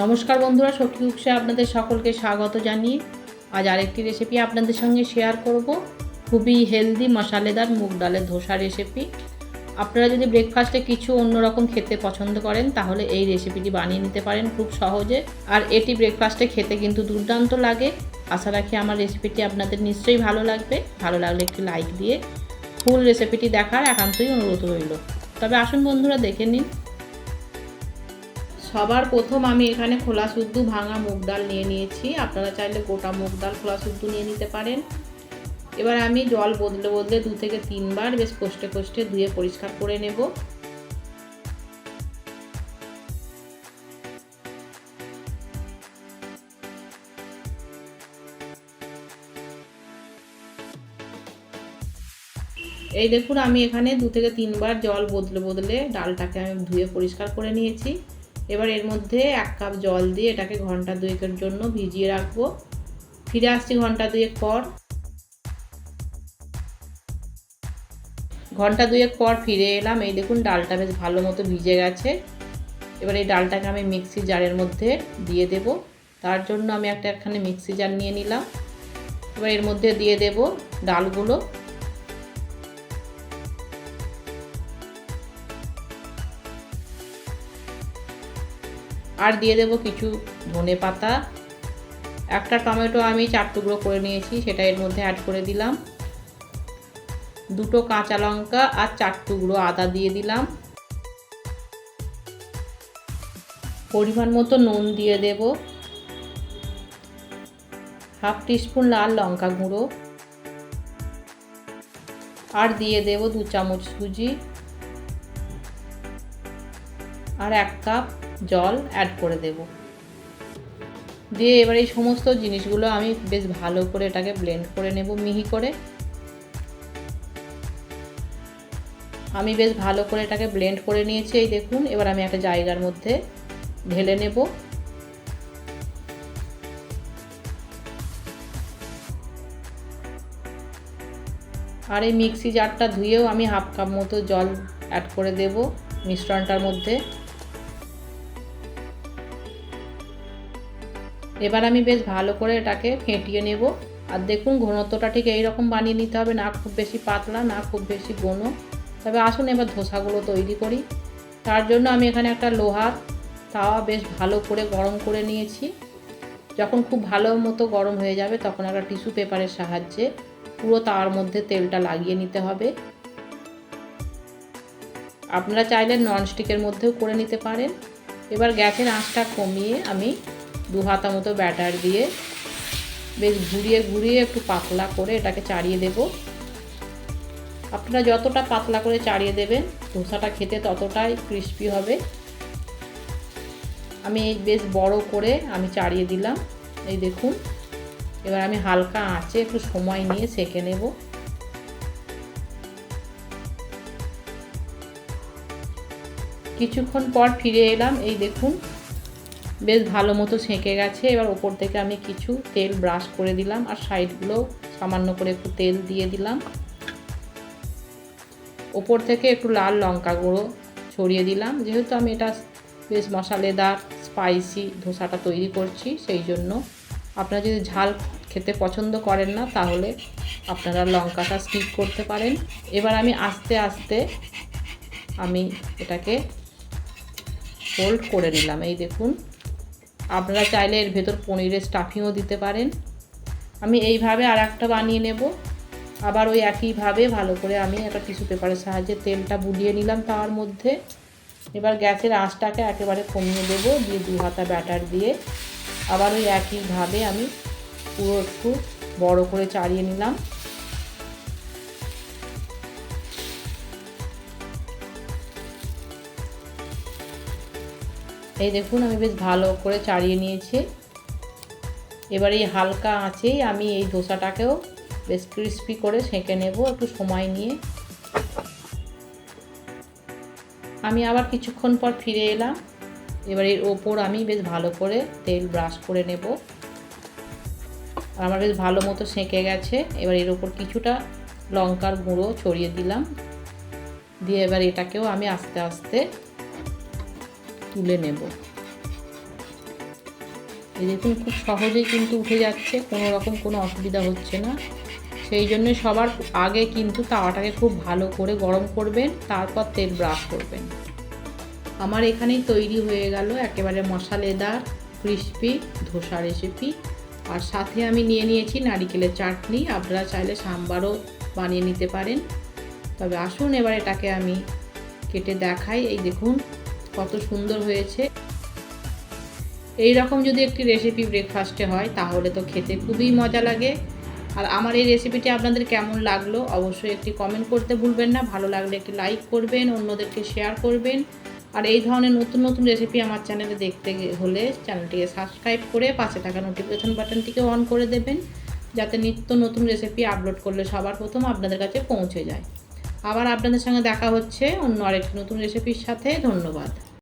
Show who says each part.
Speaker 1: নমস্কার বন্ধুরা শক্তি উৎসে আপনাদের সকলকে স্বাগত জানিয়ে আজ আরেকটি রেসিপি আপনাদের সঙ্গে শেয়ার করব। খুবই হেলদি মশালেদার মুগ ডালের ধোসা রেসিপি আপনারা যদি ব্রেকফাস্টে কিছু অন্যরকম খেতে পছন্দ করেন, তাহলে এই রেসিপিটি বানিয়ে নিতে পারেন খুব সহজে। আর এটি ব্রেকফাস্টে খেতে কিন্তু দুর্দান্ত লাগে। আশা রাখি আমার রেসিপিটি আপনাদের নিশ্চয়ই ভালো লাগবে। ভালো লাগলে একটি লাইক দিয়ে ফুল রেসিপিটি দেখার একান্তই অনুরোধ রইল। তবে আসুন বন্ধুরা, দেখে নিন। সবার প্রথম আমি এখানে খোলা শুদ্ধ ভাঙা মুগ ডাল নিয়ে নিয়েছি। আপনারা চাইলে গোটা মুগ ডাল খোলা শুদ্ধ নিয়ে নিতে পারেন। এবার আমি জল বদলে বদলে দু থেকে তিনবার বেশ কষ্টে কষ্টে ধুয়ে পরিষ্কার করে নেব। এই দেখুন, আমি এখানে দু থেকে তিনবার জল বদলে বদলে ডালটাকে আমি ধুয়ে পরিষ্কার করে নিয়েছি। এবার এর মধ্যে এক কাপ জল দিয়ে এটাকে ঘণ্টা দুয়েকের জন্য ভিজিয়ে রাখব। ফিরে আসছি ঘণ্টা দুয়েক পর। ঘণ্টা দুয়েক পর ফিরে এলাম। এই দেখুন, ডালটা বেশ ভালো মতো ভিজে গেছে। এবার এই ডালটাকে আমি মিক্সি জারের মধ্যে দিয়ে দেব। তার জন্য আমি একটা এখানে মিক্সি জার নিয়ে নিলাম। এবার এর মধ্যে দিয়ে দেব ডালগুলো। আর দিয়ে দেব কিছু ধনে পাতা। একটা টমেটো আমি চার টুকরো করে নিয়েছি, সেটা এর মধ্যে অ্যাড করে দিলাম। দুটো কাঁচা লঙ্কা আর চার টুকরো আদা দিয়ে দিলাম। পরিমাণ মতো নুন দিয়ে দেব। হাফ টিস্পুন লাল লঙ্কা গুঁড়ো। আর দিয়ে দেব দু চামচ সুজি। আর এক কাপ জল অ্যাড করে দেব। দিয়ে এবার এই সমস্ত জিনিসগুলো আমি বেশ ভালো করে এটাকে ব্লেন্ড করে নেব মিহি করে। আমি বেশ ভালো করে এটাকে ব্লেন্ড করে নিয়েছি, এই দেখুন, এবার আমি একটা জায়গার মধ্যে ঢেলে নেব। আর এই মিক্সি জারটা ধুয়েও আমি হাফ কাপ মতো জল অ্যাড করে দেব মিশ্রণটার মধ্যে। এবার আমি বেশ ভালো করে এটাকে ফেটিয়ে নেব। আর দেখুন, ঘনত্বটা ঠিক এইরকম বানিয়ে নিতে হবে। না খুব বেশি পাতলা, না খুব বেশি ঘন। তবে আসুন এবার ধোসাগুলো তৈরি করি। তার জন্য আমি এখানে একটা লোহার তাওয়া বেশ ভালো করে গরম করে নিয়েছি। যখন খুব ভালো মতো গরম হয়ে যাবে, তখন একটা টিস্যু পেপারের সাহায্যে পুরো তাওয়ার মধ্যে তেলটা লাগিয়ে নিতে হবে। আপনারা চাইলে ননস্টিকের মধ্যেও করে নিতে পারেন। এবার গ্যাসের আঁচটা কমিয়ে আমি দু হাতা মতো ব্যাটার দিয়ে বেশ ঘুরিয়ে ঘুরিয়ে একটু পাতলা করে এটাকে চাড়িয়ে দেব। আপনারা যতটা পাতলা করে চাড়িয়ে দেবেন, ধোসাটা খেতে ততটাই ক্রিস্পি হবে। আমি বেশ বড় করে আমি চাড়িয়ে দিলাম। এই দেখুন, এবার আমি হালকা আঁচে একটু সময় নিয়ে সেঁকে নেব। কিছুক্ষণ পর ফিরে এলাম, এই দেখুন বেশ ভালো মতো সেঁকে গেছে। এবার ওপর থেকে আমি কিছু তেল ব্রাশ করে দিলাম আর সাইডগুলো সামান্য করে একটু তেল দিয়ে দিলাম। ওপর থেকে একটু লাল লঙ্কা গুঁড়ো ছড়িয়ে দিলাম। যেহেতু আমি এটা বেশ মশালেদার, স্পাইসি ধোসাটা তৈরি করছি, সেই জন্য আপনারা যদি ঝাল খেতে পছন্দ করেন না, তাহলে আপনারা লঙ্কাটা স্কিপ করতে পারেন। এবার আমি আস্তে আস্তে আমি এটাকে ফোল্ড করে নিলাম। এই দেখুন আপনারা চাইলে এর ভেতর পনিরের স্টাফিংও দিতে পারেন। আমি এইভাবে আর একটা বানিয়ে নেব। আবার ওই একইভাবে ভালো করে আমি একটা টিস্যু পেপারের সাহায্যে তেলটা বুলিয়ে নিলাম তার মধ্যে। এবার গ্যাসের আঁচটাকে একেবারে কমিয়ে দেবো দিয়ে দু হাতা ব্যাটার দিয়ে। আবার ওই একইভাবে আমি পুরো একটু বড় করে চাড়িয়ে নিলাম। এই দেখুন, আমি বেশ ভালো করে চাড়িয়ে নিয়েছি। এবার এই হালকা আঁচেই আমি এই ধোসাটাকেও বেশ ক্রিস্পি করে সেঁকে নেব একটু সময় নিয়ে। আমি আবার কিছুক্ষণ পর ফিরে এলাম। এবার এর ওপর আমি বেশ ভালো করে তেল ব্রাশ করে নেব। আমার বেশ ভালো মতো সেঁকে গেছে। এবার এর ওপর কিছুটা লঙ্কার গুঁড়ো ছড়িয়ে দিলাম। দিয়ে এবার এটাকেও আমি আস্তে আস্তে তুলে নেব। এই দেখুন, খুব সহজেই কিন্তু উঠে যাচ্ছে, কোনো রকম কোনো অসুবিধা হচ্ছে না। সেই জন্য সবার আগে কিন্তু তাওয়াটাকে খুব ভালো করে গরম করবেন, তারপর তেল ব্রাশ করবেন। আমার এখানেই তৈরি হয়ে গেল একেবারে মশালেদার, ক্রিস্পি ধোসা রেসিপি আর সাথে আমি নিয়ে নিয়েছি নারিকেলের চাটনি, আপনারা চাইলে সাম্বারও বানিয়ে নিতে পারেন। তবে আসুন এবার এটাকে আমি কেটে দেখাই। এই দেখুন কত সুন্দর হয়েছে। এই রকম যদি একটি রেসিপি ব্রেকফাস্টে হয়, তাহলে তো খেতে খুবই মজা লাগে। আর আমার এই রেসিপিটি আপনাদের কেমন লাগল, অবশ্যই একটি কমেন্ট করতে ভুলবেন না। ভালো লাগলে একটি লাইক করবেন, অন্যদেরকে শেয়ার করবেন। আর এই ধরনের নতুন নতুন রেসিপি আমার চ্যানেলে দেখতে হলে চ্যানেলটিকে সাবস্ক্রাইব করে পাশে থাকা নোটিফিকেশন বাটনটিকে অন করে দেবেন, যাতে নিত্য নতুন রেসিপি আপলোড করলে সবার প্রথম আপনাদের কাছে পৌঁছে যায়। আবার আপনাদের সঙ্গে দেখা হচ্ছে অন্য আরেকটি নতুন রেসিপির সাথে। ধন্যবাদ।